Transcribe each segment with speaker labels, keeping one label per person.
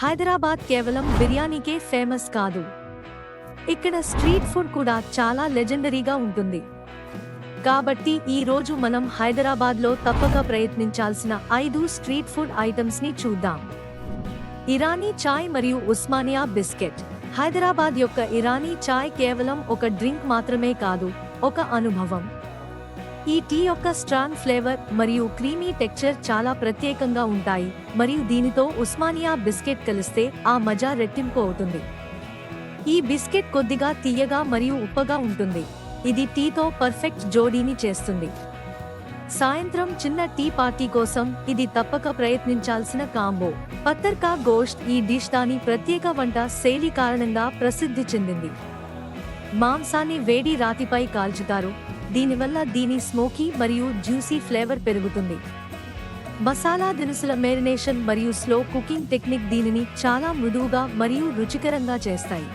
Speaker 1: హైదరాబాద్ కేవలం బిర్యానీకే ఫేమస్ కాదు. ఇక్కడ స్ట్రీట్ ఫుడ్ కూడా చాలా లెజెండరీగా ఉంటుంది. కాబట్టి ఈ రోజు మనం హైదరాబాద్లో తప్పక ప్రయత్నించాల్సిన ఐదు స్ట్రీట్ ఫుడ్ ఐటమ్స్ని చూద్దాం. ఇరానీ చాయ్ మరియు ఉస్మానియా బిస్కెట్. హైదరాబాద్ యొక్క ఇరానీ చాయ్ కేవలం ఒక డ్రింక్ మాత్రమే కాదు ఒక అనుభవం. ఈ టీ యొక్క స్ట్రాంగ్ ఫ్లేవర్ మరియు క్రీమీ టెక్చర్ చాలా ప్రత్యేకంగా ఉంటాయి. మరియు దీనితో ఉస్మానియా బిస్కెట్ కలిస్తే ఆ మజా రెట్టింపు అవుతుంది. ఈ బిస్కెట్ కొద్దిగా తీయగా మరియు ఉప్పగా ఉంటుంది. ఇది టీతో పర్ఫెక్ట్ జోడీని చేస్తుంది. సాయంత్రం చిన్న టీ పార్టీ కోసం ఇది తప్పక ప్రయత్నించాల్సిన కాంబో. పత్తర్కా గోష్ట్ ఈ డిష్ దాని ప్రత్యేక వంట శైలి కారణంగా ప్రసిద్ధి చెందింది. మాంసాన్ని వేడి రాతిపై కాల్చుతారు. దీనివల్ల దీని స్మోకీ మరియు జ్యూసీ ఫ్లేవర్ పెరుగుతుంది. మసాలా దినుసుల మేరినేషన్ మరియు స్లో కుకింగ్ టెక్నిక్ దీనిని చాలా మృదువుగా మరియు రుచికరంగా చేస్తాయి.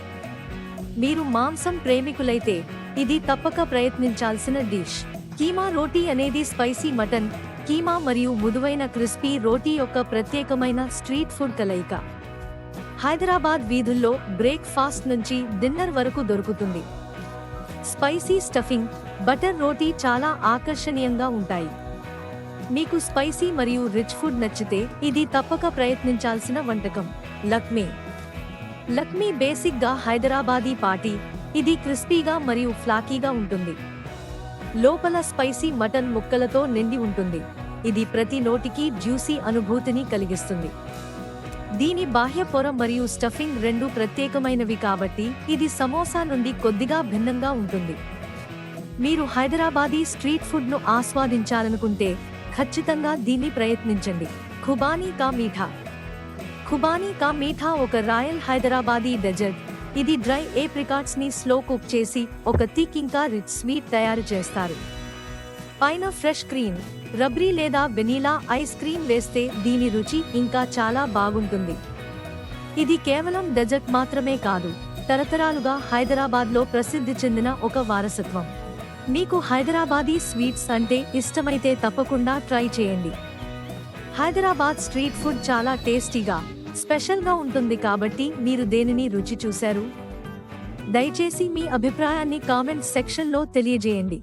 Speaker 1: మీరు మాంసం ప్రేమికులైతే ఇది తప్పక ప్రయత్నించాల్సిన డిష్. కీమా రోటీ అనేది స్పైసీ మటన్ కీమా మరియు మృదువైన క్రిస్పీ రోటీ యొక్క ప్రత్యేకమైన స్ట్రీట్ ఫుడ్ కలయిక. హైదరాబాద్ వీధుల్లో బ్రేక్ఫాస్ట్ నుంచి డిన్నర్ వరకు దొరుకుతుంది. స్పైసీ స్టఫింగ్ బటర్ రోటీ చాలా ఆకర్షణీయంగా ఉంటాయి. మీకు స్పైసీ మరియు రిచ్ ఫుడ్ నచ్చితే ఇది తప్పక ప్రయత్నించాల్సిన వంటకం. లక్మే. లక్మీ బేసిక్గా హైదరాబాదీ పాటీ ఇది క్రిస్పీగా మరియు ఫ్లాకీగా ఉంటుంది. లోపల స్పైసీ మటన్ ముక్కలతో నిండి ఉంటుంది. ఇది ప్రతి నోటికి జ్యూసీ అనుభూతిని కలిగిస్తుంది. దీని బాహ్య పొర మరియు స్టఫింగ్ రెండు ప్రత్యేకమైనవి కాబట్టి ఇది సమోసా నుండి కొద్దిగా భిన్నంగా ఉంటుంది. మీరు హైదరాబాదీ స్ట్రీట్ ఫుడ్ను ఆస్వాదించాలనుకుంటే ఖచ్చితంగా దీన్ని ప్రయత్నించండి. ఖుబానీ కా మీఠా. ఖుబానీ కా మీఠా ఒక రాయల్ హైదరాబాదీ డెజర్ట్. ఇది డ్రై ఏప్రికాట్స్ని స్లో కుక్ చేసి ఒక థిక్ ఇంకా రిచ్ స్వీట్ తయారు చేస్తారు. పైన ఫ్రెష్ క్రీమ్ రబ్రీ లేదా వెనీలా ఐస్ క్రీమ్ వేస్తే దీని రుచి ఇంకా చాలా బాగుంటుంది. ఇది కేవలం డెజర్ట్ మాత్రమే కాదు తరతరాలుగా హైదరాబాద్లో ప్రసిద్ధి చెందిన ఒక వారసత్వం. మీకు హైదరాబాదీ స్వీట్స్ అంటే ఇష్టమైతే తప్పకుండా ట్రై చేయండి. హైదరాబాద్ స్ట్రీట్ ఫుడ్ చాలా టేస్టీగా స్పెషల్గా ఉంటుంది కాబట్టి మీరు దేనిని రుచి చూశారు? దయచేసి మీ అభిప్రాయాన్ని కామెంట్ సెక్షన్లో తెలియజేయండి.